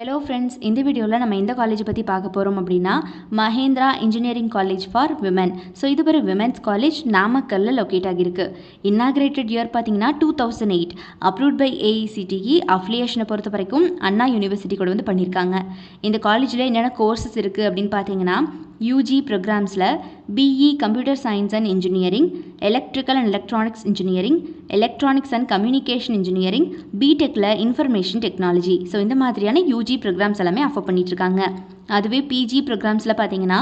Hello friends இந்த வீடியோவில் நம்ம எந்த காலேஜ் பற்றி பார்க்க போகிறோம் அப்படின்னா Mahendra engineering college for women so இது ஒரு விமென்ஸ் காலேஜ் நாமக்கல்லில் லொக்கேட் ஆகியிருக்கு. இன்னாகிரேட்டட் இயர் பார்த்தீங்கன்னா two thousand eight approved by AICTE அஃபிலியேஷனை பொறுத்த வரைக்கும் அண்ணா யூனிவர்சிட்டி கூட வந்து பண்ணியிருக்காங்க. இந்த காலேஜில் என்னென்ன கோர்சஸ் இருக்குது அப்படின்னு பார்த்தீங்கன்னா UG ப்ரோக்ராம்ஸில் BE computer science and engineering electrical and electronics engineering electronics and communication engineering பிடெக்கில் information technology so இந்த மாதிரியான யூஜி ப்ரோக்ராம்ஸ் எல்லாமே ஆஃபர் பண்ணிகிட்ருக்காங்க அதுவே பிஜி ப்ரோக்ராம்ஸில் பார்த்தீங்கன்னா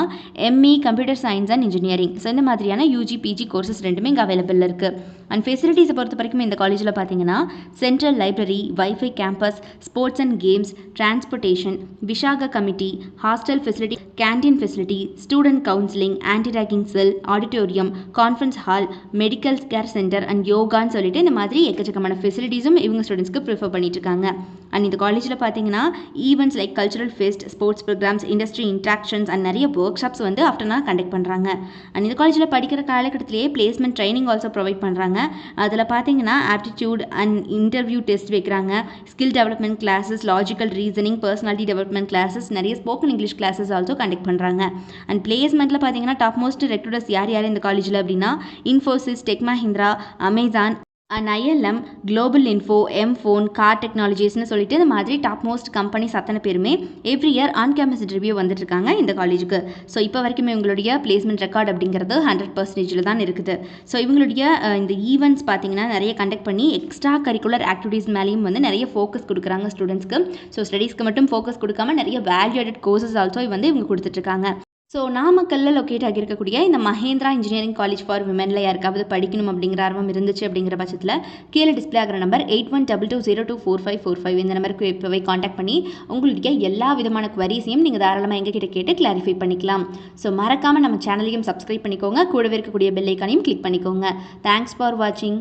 ME computer science and engineering so இந்த மாதிரியான யூஜி பிஜி கோர்சஸ் ரெண்டுமே இங்கே அவைலபிள் இருக்குது அண்ட் ஃபெசிலிட்டிஸை பொறுத்த வரைக்கும் இந்த காலேஜில் பார்த்தீங்கன்னா central library wifi campus sports and games transportation Vishaka committee hostel facility canteen facility student counselling anti ragging cell auditorium conference hall medical care centre and யோகான்னு சொல்லிட்டு இந்த மாதிரி எக்கச்சக்கமான ஃபெசிலிட்டிஸும் இவங்க ஸ்டூடெண்ட்ஸ்க்கு ப்ரிஃபர் பண்ணிட்டு இருக்காங்க. அண்ட் இந்த காலேஜில் பார்த்தீங்கன்னா events like cultural fest sports program programs industry interactions and நிறைய ஒர்க் ஷாப்ஸ் வந்து ஆஃப்டர்னாக கண்டக்ட் பண்ணுறாங்க அண்ட் இந்த காலேஜில் படிக்கிற காலகட்டத்திலேயே பிளேஸ்மெண்ட் ட்ரைனிங் ஆல்சோ ப்ரொவைட் பண்ணுறாங்க அதில் பார்த்தீங்கன்னா ஆப்டிடியூட் அண்ட் இன்டர்வியூ டெஸ்ட் வைக்கிறாங்க. Skill development classes logical reasoning personality development classes நிறைய spoken English classes also conduct பண்ணுறாங்க அண்ட் பிளேஸ்மெண்ட்டில் பார்த்தீங்கன்னா டாப் மோஸ்ட் ரெக்ரூட்டர்ஸ் யார் யார் இந்த காலேஜில் அப்படின்னா Infosys tech Mahindra Amazon and ILM global info M phone car டெக்னாலஜிஸ்னு சொல்லிட்டு இந்த மாதிரி டாப் மோஸ்ட் கம்பெனிஸ் அத்தனை பேருமே every year on campus interview வந்துட்டுருக்காங்க இந்த காலேஜுக்கு ஸோ இப்போ வரைக்குமே இவங்களுடைய பிளேஸ்மெண்ட் ரெக்கார்ட் அப்படிங்கிறது ஹண்ட்ரட் பர்சன்டேஜில் தான் இருக்குது. ஸோ இவங்களுடைய இந்த ஈவெண்ட்ஸ் பார்த்தீங்கன்னா நிறைய கண்டக்ட் பண்ணி எக்ஸ்ட்ரா கரிக்குலர் ஆக்டிவிட்டீஸ் மேலேயும் வந்து நிறைய ஃபோக்கஸ் கொடுக்குறாங்க ஸ்டூடெண்ட்ஸ்க்கு ஸோ ஸ்டடீஸ்க்கு மட்டும் ஃபோக்கஸ் கொடுக்காம நிறைய வேல்யூடட் கோர்சஸ் ஆல்சோ வந்து இவங்க கொடுத்துட்ருக்காங்க ஸோ நாமக்கல்லில் லொக்கேட் ஆகியிருக்கக்கூடிய இந்த மஹேந்திரா இன்ஜினியரிங் காலேஜ் ஃபார் விமனில் யாருக்காவது படிக்கணும் அப்படிங்கிற ஆர்வம் இருந்துச்சு அப்படிங்கிற பட்சத்தில் கீழே டிஸ்பிளே ஆகிற number eight one double two zero two four five four five இந்த நம்பருக்கு இப்போவே காண்டாக்ட் பண்ணி உங்களுடைய எல்லா விதமான குவரிஸையும் நீங்கள் தாராளமாக எங்ககிட்ட கேட்டு கிளாரிஃபை பண்ணிக்கலாம். ஸோ மறக்காமல் நம்ம சேனலையும் சப்ஸ்கிரைப் பண்ணிக்கோங்க. கூடவே இருக்கக்கூடிய பெல்லைக்கானையும் கிளிக் பண்ணிக்கோங்க. தேங்க்ஸ் ஃபார் வாட்சிங்